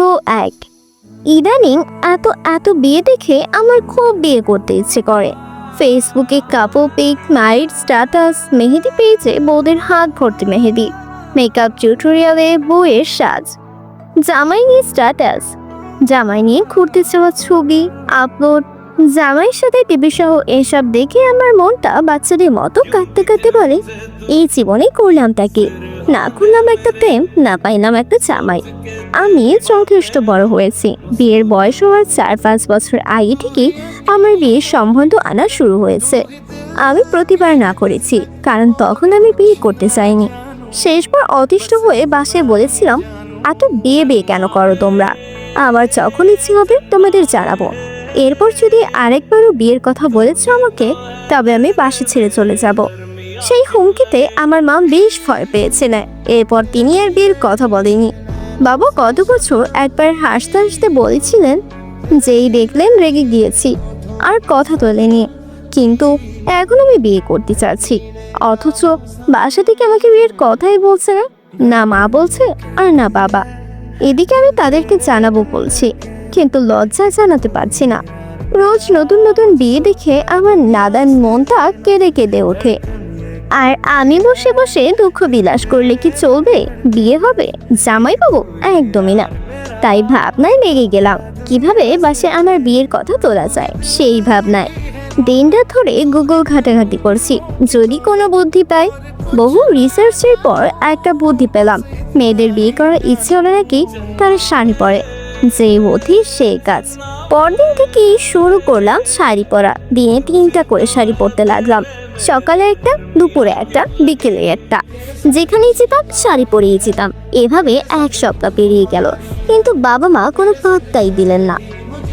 পর্ব এক। ইদানিং এত এত বিয়ে দেখে আমার খুব বিয়ে করতে ইচ্ছে করে। ফেসবুকে কাপো পিক ম্যারিড স্ট্যাটাস মেহেদি পেয়েছে বউদের হাত ভর্তি মেহেদি মেকআপ টিউটোরিয়ালে বউয়ের সাজ, জামাই নিয়ে স্ট্যাটাস জামাই নিয়ে ঘুরতে যাওয়া ছবি আপলোড জামাইয়ের সাথে টিভি সহ এসব দেখে আমার মনটা বাচ্চাদের মতো কাঁদতে কাঁদতে বলে, এই জীবনে করলাম তাকে না করলাম একটা প্রেম, না পাইলাম একটা জামাই। আমি যথেষ্ট বড় হয়েছি। বিয়ের বয়স হওয়ার চার পাঁচ বছর আগে থেকেই আমার বিয়ের সম্বন্ধ আনা শুরু হয়েছে। আমি প্রতিবার না করেছি, কারণ তখন আমি বিয়ে করতে চাইনি। শেষবার অতিষ্ঠ হয়ে বাসায় বলেছিলাম, এত বিয়ে বিয়ে কেন করো তোমরা? আবার যখন ইচ্ছে হবে তোমাদের জানাব। এরপর যদি আরেকবারও বিয়ের কথা বলেছ আমাকে, তবে আমি বাসা ছেড়ে চলে যাব। সেই হুমকিতে আমার মা বেশ ভয় পেয়েছিলেন। এরপর তিনি আর বিয়ের কথা বলেনি বাবা গত বছর একবার হাসতে হাসতে বলেছিলেন যেই দেখলেন রেগে গিয়েছি, আর কথা তোলেনি কিন্তু এখন আমি বিয়ে করতে চাচ্ছি। অথচ বাসা থেকে আমাকে বিয়ের কথাই বলছে না। না মা বলছে আর না বাবা। এদিকে আমি তাদেরকে জানাব বলছি। কিন্তু লজ্জায় জানাতে পারছি না। রোজ নতুন নতুন বিয়ে দেখে আমার নাদান মনটা কেঁদে কেঁদে ওঠে। আর আমি বসে বসে দুঃখ বিলাস করলে কি চলবে? বিয়ে হবে? জামাই বাবু একদমই না। তাই ভাবনায় লেগে গেলাম, কীভাবে বাসে আমার বিয়ের কথা তোলা যায় সেই ভাবনায়। দিনটা ধরে গুগল ঘাটাঘাটি করছি, যদি কোনো বুদ্ধি পাই। বহু রিসার্চের পর একটা বুদ্ধি পেলাম, মেয়েদের বিয়ে করার ইচ্ছে হলে নাকি তারা শাড়ি পরে। যে বুদ্ধি সেই কাজ। পরদিন থেকেই শুরু করলাম শাড়ি পরা। দিনে তিনটা করে শাড়ি পরতে লাগলাম। সকালে একটা, দুপুরে একটা, বিকেলে একটা। যেখানেই যেতাম, শাড়ি পরিয়ে যেতাম। এভাবে এক সপ্তাহ পেরিয়ে গেল। কিন্তু বাবা মা কোনো পাত্তাই দিলেন না।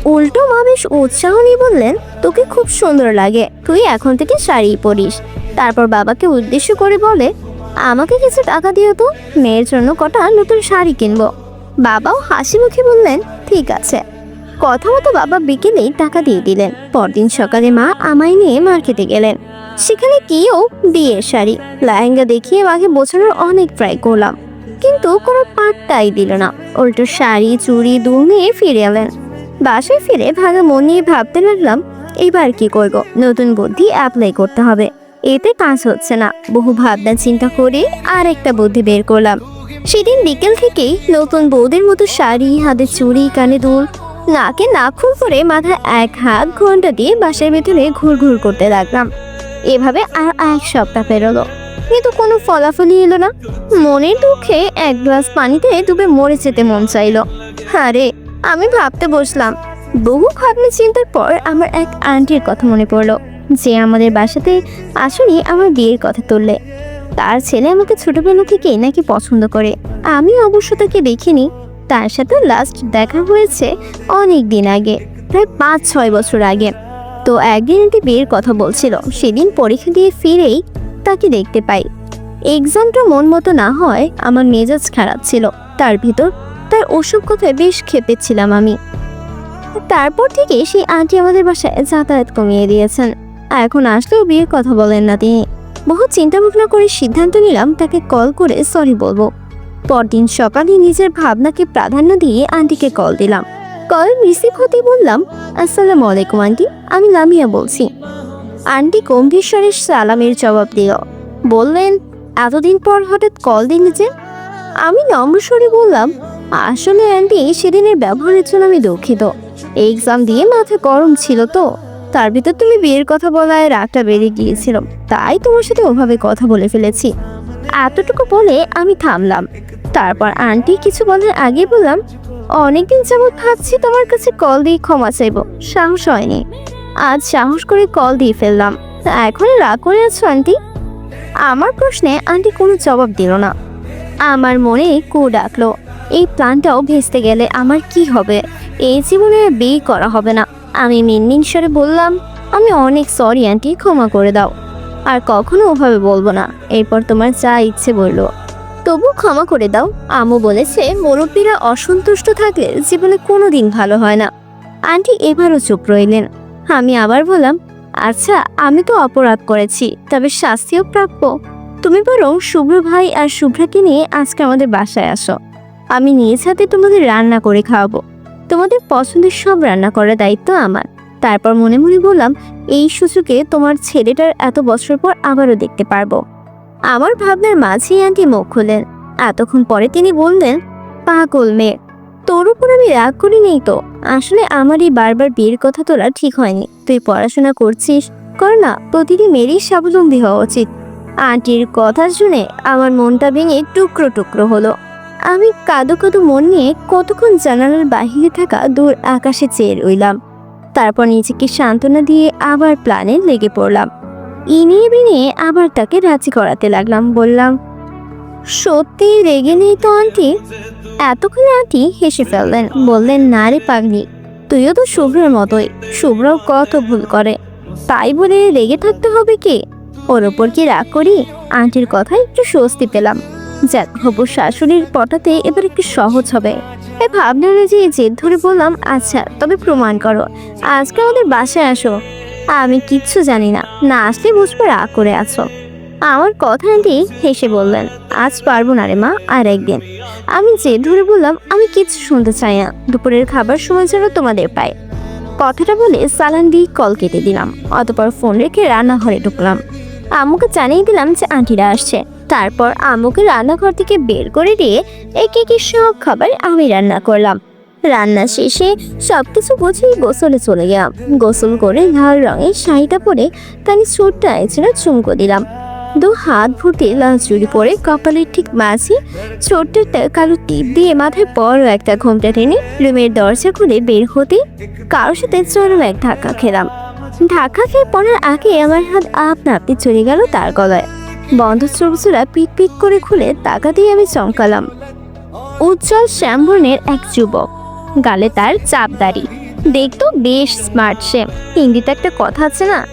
উল্টো মা বেশ উৎসাহ নিয়ে বললেন, তোকে খুব সুন্দর লাগে। তুই এখন থেকে শাড়ি পরিস। তারপর বাবাকে উদ্দেশ্য করে বলে, আমাকে কিছু টাকা দিও তো। মেয়ের জন্য কটা নতুন শাড়ি কিনবো। বাবাও হাসি মুখে বললেন, ঠিক আছে। কথা মতো বাবা বিকেলেই টাকা দিয়ে দিলেন। পরদিন সকালে মা আমায় নিয়ে মার্কেটে গেলেন। সেখানে গিয়েও বিয়ের শাড়ি, লেহেঙ্গা দেখিয়ে মাকে বোঝানোর অনেক ট্রাই করলাম। কিন্তু কোনো পাত্তাই দিল না। উল্টো শাড়ি, চুড়ি, দুল নিয়ে ফিরে এলেন। বাসায় ফিরে ভালো মন নিয়ে ভাবতে লাগলাম, এবার কি করব? নতুন বুদ্ধি অ্যাপ্লাই করতে হবে। এতে কাজ হচ্ছে না। বহু ভাবনা চিন্তা করে আর একটা বুদ্ধি বের করলাম। সেদিন বিকেল থেকেই নতুন বৌদের মতো শাড়ি, হাতে চুড়ি, কানে দুল। নাকে নাখুন করে মাথায় এক হাত ঘণ্টা দিয়ে বাসার ভেতরে ঘুর ঘুর করতে লাগলাম। এভাবে আর এক সপ্তাহ পেরোলো। কিন্তু কোনো ফলাফলই এলো না। মনের দুঃখে এক গ্লাস পানিতে ডুবে মরে যেতে মন চাইলো। আরে, আমি ভাবতে বসলাম। বহু ভাবনা চিন্তার পর আমার এক আন্টির কথা মনে পড়ল, যে আমাদের বাসাতে আসলে আমার বিয়ের কথা তুললে। তার ছেলে আমাকে ছোটবেলা থেকেই নাকি পছন্দ করে। আমি অবশ্য তাকে দেখিনি। তার সাথে লাস্ট দেখা হয়েছে অনেক দিন আগে, প্রায় পাঁচ, ছয় বছর আগে। তো একদিন একটি বিয়ের কথা বলছিল, সেদিন পরীক্ষা দিয়ে ফিরেই তাকে দেখতে পাই। এক্সামটা মন মতো না হয়, আমার মেজাজ খারাপ ছিল। তার ভিতর তার অসুখ কথায় বেশ খেপেছিলাম আমি। তারপর থেকে সেই আন্টি আমাদের বাসায় যাতায়াত কমিয়ে দিয়েছেন। এখন আসলেও বিয়ের কথা বলেন না তিনি। বহু চিন্তা ভাবনা করে সিদ্ধান্ত নিলাম তাকে কল করে সরি বলব। পরদিন সকালে নিজের ভাবনাকে প্রাধান্য দিয়ে আন্টিকে কল দিলাম। কল রিসিভ হতে বললাম, আসসালামু আলাইকুম আন্টি, আমি লামিয়া বলছি। আন্টি গম্ভীর স্বরে সালামের জবাব দিল, বললেন, এতদিন পর হঠাৎ কল দিন যে? আমি নম্র স্বরে বললাম, আসলে আন্টি, সেদিনের ব্যবহারের জন্য আমি দুঃখিত। এক্সাম দিয়ে মাথা গরম ছিল তো। তার ভিতর তুমি বিয়ের কথা বলায় রাগটা বেড়ে গিয়েছিল। তাই তোমার সাথে ওভাবে কথা বলে ফেলেছি। এতটুকু বলে আমি থামলাম। তারপর আন্টি কিছু বলার আগে বললাম, অনেকদিন যাবৎ ভাবছি তোমার কাছে কল দিয়ে ক্ষমা চাইব। সাহস হয়নি। আজ সাহস করে কল দিয়ে ফেললাম। এখন রাগ করে আছো আন্টি? আমার প্রশ্নে আন্টি কোনো জবাব দিল না। আমার মনে কু ডাকলো, এই প্ল্যানটাও ভেস্তে গেলে আমার কি হবে? এই জীবনে বিয়ে করা হবে না। আমি মিনমিন স্বরে বললাম, আমি অনেক সরি আন্টি ক্ষমা করে দাও। আর কখনো ওভাবে বলব না। এরপর তোমার যা ইচ্ছে বলল। তবু ক্ষমা করে দাও। আমু বলেছে, মুরব্বীরা অসন্তুষ্ট থাকলে জীবনে কোনো দিন ভালো হয় না। আন্টি এবারও চুপ রইলেন। আমি আবার বললাম আচ্ছা আমি তো অপরাধ করেছি, তবে শাস্তিও প্রাপ্য। তুমি বরং শুভ্র ভাই আর শুভ্রাকে নিয়ে আজকে আমাদের বাসায় আসো। আমি নিজ হাতে তোমাদের রান্না করে খাওয়াবো। তোমাদের পছন্দের সব রান্না করার দায়িত্ব আমার। তারপর মনে মনে বললাম, এই সুযোগে তোমার ছেলেটার এত বছর পর আবারও দেখতে পারব। আমার ভাবনার মাঝেই আন্টি মুখ খুললেন। এতক্ষণ পরে তিনি বললেন, পাগল মেয়ে, তোর উপর আমি রাগ করি নেই তো? আসলে আমার এই বারবার বিয়ের কথা তোলা ঠিক হয়নি। তুই পড়াশোনা করছিস, কর না, প্রতিটি মেয়েরই স্বাবলম্বী হওয়া উচিত। আন্টির কথা শুনে আমার মনটা ভেঙে টুকরো টুকরো হলো। আমি কাদো কাদো মন নিয়ে কতক্ষণ জানালার বাহিরে থাকা দূর আকাশে চেয়ে রইলাম। তারপর নিজেকে সান্ত্বনা দিয়ে আবার প্ল্যানে লেগে পড়লাম। ইনিয়ে বিনিয়ে আবার তাকে রাজি করাতে লাগলাম, বললাম, সত্যি রেগে নেই তো, আন্টি? এতক্ষণে আন্টি হেসে ফেললেন, বললেন, না রে পাগনি তুইও তো শুভ্রর মতোই, শুভ্রও কত ভুল করে। তাই বলে রেগে থাকতে হবে কি? ওর ওপর কি রাগ করি? আন্টির কথায় একটু স্বস্তি পেলাম। যাক হবু শাশুড়ির পটাতে এবার একটু সহজ হবে। এ ভাবনা অনুযায়ী জেদ ধরে বললাম আচ্ছা তবে প্রমাণ করো। আজকে আমাদের বাসায় আসো। আমি কিচ্ছু জানি না। না আসলে বুঝব রাগ করে আছো। আমার কথা আন্টি হেসে বললেন, আজ পারব না রে মা, আর একদিন। আমি যে ধরে বললাম, আমি কিচ্ছু শুনতে চাই না। দুপুরের খাবার সময় যেন তোমাদের পাই। কথাটা বলে সালান দিয়ে কল কেটে দিলাম। অতপর ফোন রেখে রান্নাঘরে ঢুকলাম। আম্মুকে জানিয়ে দিলাম যে আন্টিরা আসছে। তারপর আম্মুকে রান্নাঘর থেকে বের করে দিয়ে একে একে সব খাবার আমি রান্না করলাম। রান্না শেষে সব কিছু গুছিয়ে গোসলে চলে গেলাম। গোসল করে লাল রঙের শাড়িটা পরে তানি ছোট্ট আইছিল চুমকো দিলাম। দু হাত ভর্তি লাল পরে কপালের ঠিক মাঝে ছোট্ট একটা কালো টিপ দিয়ে মাথায় বড় একটা ঘোমটা টেনে রুমের দরজা খুলে বের হতে কারোর সাথে চরম এক ধাক্কা খেলাম। ধাক্কা খেয়ে পড়ার আগে আমার হাত আপনা আপনি চলে গেল তার গলায়। বন্ধ চোখচোরা পিট পিট করে খুলে তাকাতেই আমি চমকালাম। উজ্জ্বল শ্যামবর্ণের এক যুবক। গালে তার চাপ দাড়ি। দেখতো বেশ স্মার্ট সে। হিন্দিতে একটা কথা আছে না?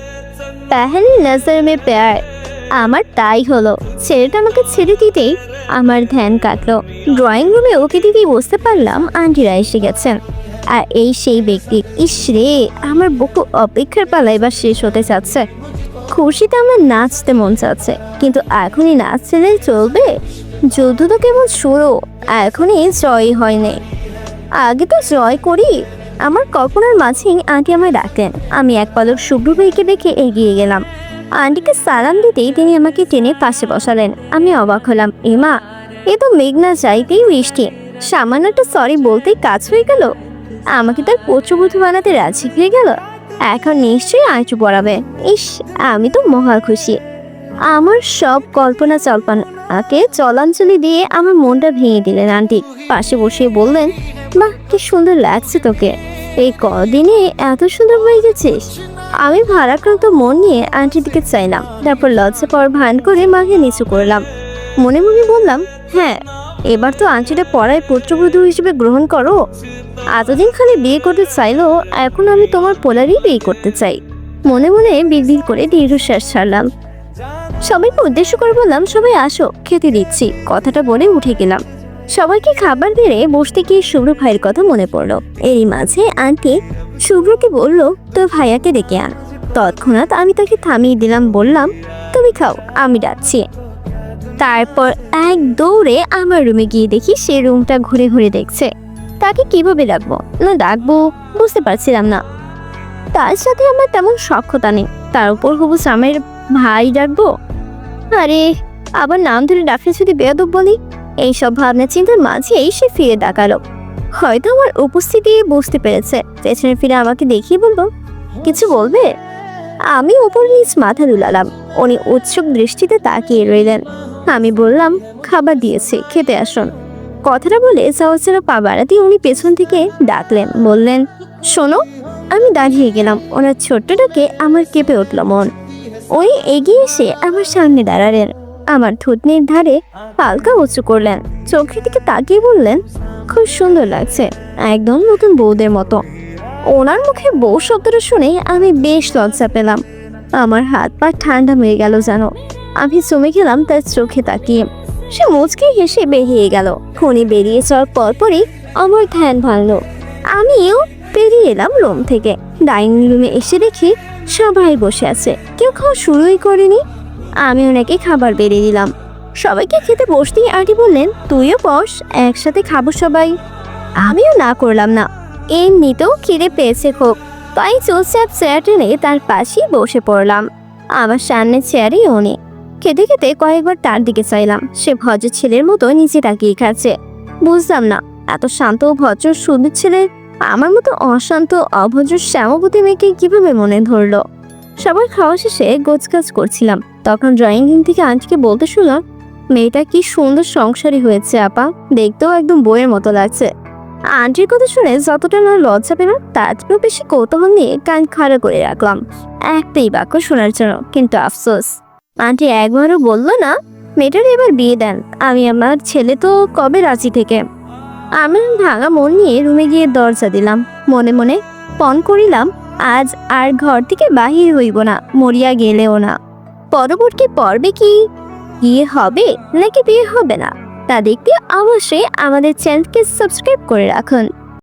পেহেলি নজর মে প্যার। আমার তাই হলো। ছেলেটা আমাকে ছেড়ে দিতেই আমার ধ্যান কাটলো। ড্রয়িং রুমে ওকে দিতেই বুঝতে পারলাম আন্টিরা এসে গেছেন। আর এই সেই ব্যক্তি, ইস রে, আমার বুকু অপেক্ষার পালা এবার শেষ হতে চাচ্ছে। খুশিতে আমার নাচতে মন চাচ্ছে, কিন্তু এখনই নাচ ছেড়ে চলবে? যুদ্ধ তো কেবল শুরু, এখনই জয় হয়নি আগে তো জয় করি, আমার কল্পনার মাঝেই আন্টি আমায় ডাকেন আমি এক পলক শুভ্র ভাইকে দেখে এগিয়ে গেলাম। আন্টিকে সালাম দিতেই তিনি আমাকে টেনে পাশে বসালেন, আমি অবাক হলাম, এমা, এ তো মেঘনা যাইতেই বৃষ্টি সামান্য একটা সরি বলতেই কাজ হয়ে গেল? আমাকে তার পুত্রবধূ বানাতে রাজি হয়ে গেল? এখন নিশ্চয়ই আঁচু পড়াবে ইস, আমি তো মহা খুশি। আমার সব কল্পনা চল্পনাকে চলাঞ্চলি দিয়ে আমার মনটা ভেঙে দিলেন আন্টি। পাশে বসিয়ে বললেন, বাহ, কি সুন্দর লাগছে তোকে। এই কদিনে এত সুন্দর হয়ে গেছিস। আমি ভারাক্রান্ত মন নিয়ে আন্টির দিকে চাইলাম। তারপর লজ্জা পাওয়ার ভান করে মাকে নিচু করলাম। মনে মনে বললাম হ্যাঁ এবার তো আন্টিটা পড়ায় পুত্রবধূ হিসেবে গ্রহণ করো। এতদিন খালি বিয়ে করতে চাইলেও এখন আমি তোমার পোলারই বিয়ে করতে চাই। মনে মনে বিড়বিড় করে দীর্ঘশ্বাস ছাড়লাম। সবাইকে উদ্দেশ্য করে বললাম, সবাই আসো, খেতে দিচ্ছি। কথাটা বলে উঠে গেলাম। সবাইকে খাবার বেড়ে বসতে গিয়ে শুভ্র ভাইয়ের কথা মনে পড়ল। এরই মাঝে আন্টি শুভ্রকে বলল, তোর ভাইয়াকে ডেকে আন। তৎক্ষণাৎ আমি তাকে থামিয়ে দিলাম, বললাম, তুমি খাও, আমি ডাকছি। তারপর এক দৌড়ে আমার রুমে গিয়ে দেখি সে রুমটা ঘুরে ঘুরে দেখছে। তাকে কীভাবে ডাকবো? না, ডাকবো বুঝতে পারছিলাম না। তার সাথে আমার তেমন সক্ষতা নেই। তার উপর হবু স্বামীর ভাই ডাকবো? আরে, আবার নাম ধরে ডাকলে যদি বেয়াদব বলি? এইসব ভাবনা চিন্তার মাঝেই সে ফিরে ডাকালো হয়তো আমার উপস্থিতি বুঝতে পেরেছে। পেছনে ফিরে আমাকে দেখিয়ে বলব কিছু বলবে? আমি ওপর নিচ মাথা দুলালাম। উনি উৎসুক দৃষ্টিতে তাকিয়ে রইলেন। আমি বললাম, খাবার দিয়েছে, খেতে আসুন। কথাটা বলে চাওয়া পা বাড়াতে উনি পেছন থেকে ডাকলেন, বললেন, শোনো, আমি দাঁড়িয়ে গেলাম। ওনার ছোট্টটাকে আমার কেঁপে উঠল মন। ওই এগিয়ে এসে আমার সামনে দাঁড়ালেন। আমার থুতনির ধারে হালকা উঁচু করলেন। চোখের দিকে তাকিয়ে বললেন, খুব সুন্দর লাগছে, একদম নতুন বউদের মতো। ওনার মুখে বউ শব্দটা শুনে আমি বেশ লজ্জা পেলাম। আমার হাত পা ঠান্ডা হয়ে গেল যেন। আমি জমে গেলাম তার চোখে তাকিয়ে। সে মুচকে হেসে বেরিয়ে গেল। খনি বেরিয়ে যাওয়ার পরপরই আমার ধ্যান ভাঙলো। আমিও বেরিয়ে এলাম রুম থেকে। ডাইনিং রুমে এসে দেখি সবাই বসে আছে। কেউ খাওয়া শুরুই করেনি। আমি ওনাকে খাবার বেড়ে দিলাম। সবাইকে খেতে বসতেই আন্টি বললেন, তুইও বস, একসাথে খাব সবাই। আমিও না করলাম না। এমনিতেও খিদে পেয়েছে খুব। তাই চুপচাপ চেয়ার টেনে তার পাশেই বসে পড়লাম। আমার সামনে চেয়ারেই উনি। খেতে খেতে কয়েকবার তার দিকে চাইলাম। সে ভদ্র ছেলের মতো নিচে তাকিয়ে খাচ্ছে। বুঝলাম না, এত শান্ত ও ভদ্র সুন্দর ছেলে, আমার মতো অশান্ত, অভদ্র শ্যামবতী মেয়েকে কীভাবে মনে ধরলো? সবার খাওয়া শেষে গোছগাছ করছিলাম। তখন ড্রয়িং রুম থেকে আন্টিকে বলতে শুনলাম, মেয়েটা কি সুন্দর সংসারী হয়েছে, আপা। দেখতেও একদম বইয়ের মতো লাগছে। আন্টির কথা শুনে যতটা না লজ্জা পেলাম, তার থেকেও বেশি কৌতূহল নিয়ে কান খাড়া করে রাখলাম। একটাই বাক্য শোনার জন্য, কিন্তু আফসোস। আন্টি একবারও বলল না, মেয়েটার এবার বিয়ে দেন। আমি আমার ছেলে তো কবে রাঁচি থেকে? আমি ভাঙা মন নিয়ে রুমে গিয়ে দরজা দিলাম। মনে মনে পণ করিলাম, আজ আর ঘর থেকে বাহির হইব না, মরিয়া গেলেও না। পরবর্তী পর্বে কি বিয়ে হবে নাকি বিয়ে হবে না, তা দেখতে অবশ্যই আমাদের চ্যানেলকে সাবস্ক্রাইব করে রাখুন।